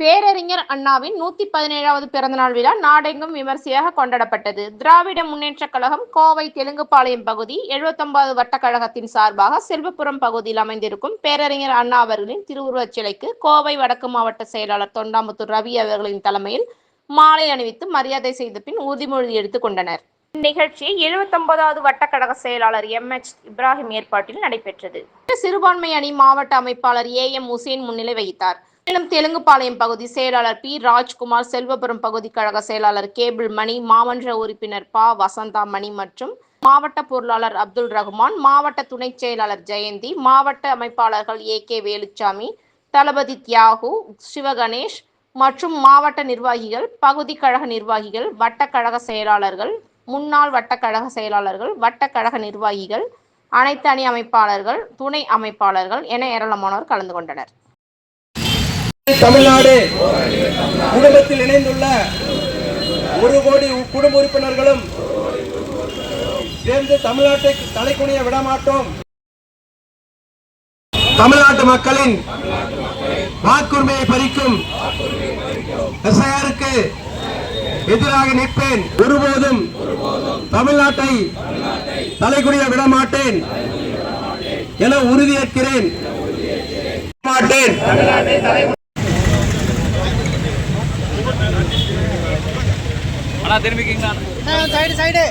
பேரறிஞர் அண்ணாவின் நூத்தி பதினேழாவது பிறந்தநாள் விழா நாடெங்கும் விமர்சையாக கொண்டாடப்பட்டது. திராவிட முன்னேற்றக் கழகம் கோவை தெலுங்குபாளையம் பகுதி எழுபத்தொன்பது வட்டக்கழகத்தின் சார்பாக செல்வபுரம் பகுதியில் அமைந்திருக்கும் பேரறிஞர் அண்ணா அவர்களின் திருவுருவச் சிலைக்கு கோவை வடக்கு மாவட்ட செயலாளர் தொண்டாமுத்தூர் ரவி அவர்களின் தலைமையில் மாலை அணிவித்து மரியாதை செய்த பின் உறுதிமொழி எடுத்துக் கொண்டனர். இந்நிகழ்ச்சி 79வது வட்டக்கழக செயலாளர் எம். எச். இப்ராஹிம் ஏற்பாட்டில் நடைபெற்றது. சிறுபான்மை அணி மாவட்ட அமைப்பாளர் ஏ. எம். உசேன் முன்னிலை வகித்தார். மேலும் தெலுங்குபாளையம் பகுதி செயலாளர் பி. ராஜ்குமார் செல்வபுரம் பகுதி கழக செயலாளர் கேபிள் மணி மாமன்ற உறுப்பினர் ப. வசந்தா மணி மற்றும் மாவட்ட பொருளாளர் அப்துல் ரகுமான் மாவட்ட துணைச் செயலாளர் ஜெயந்தி மாவட்ட அமைப்பாளர்கள் ஏ. கே. வேலுச்சாமி தளபதி தியாகு சிவகணேஷ் மற்றும் மாவட்ட நிர்வாகிகள் பகுதி கழக நிர்வாகிகள் வட்டக்கழக செயலாளர்கள் முன்னாள் வட்டக்கழக செயலாளர்கள் வட்டக்கழக நிர்வாகிகள் அனைத்து அணி அமைப்பாளர்கள் துணை அமைப்பாளர்கள் என ஏராளமானோர் கலந்து கொண்டனர். தமிழ்நாடு குடும்பத்தில் இணைந்துள்ள ஒரு கோடி குடும்ப உறுப்பினர்களும் சேர்ந்து தமிழ்நாட்டை தலைக்குனிய விடமாட்டோம். தமிழ்நாட்டு மக்களின் வாக்குரிமையை பறிக்கும் எஸ்ஐஆருக்கு எதிராக நிற்பேன். ஒருபோதும் தமிழ்நாட்டை தலைக்குடிய விடமாட்டேன் என உறுதியேற்கிறேன். அண்ணா திரும்பிக்கிங்களா சைடு சைடு.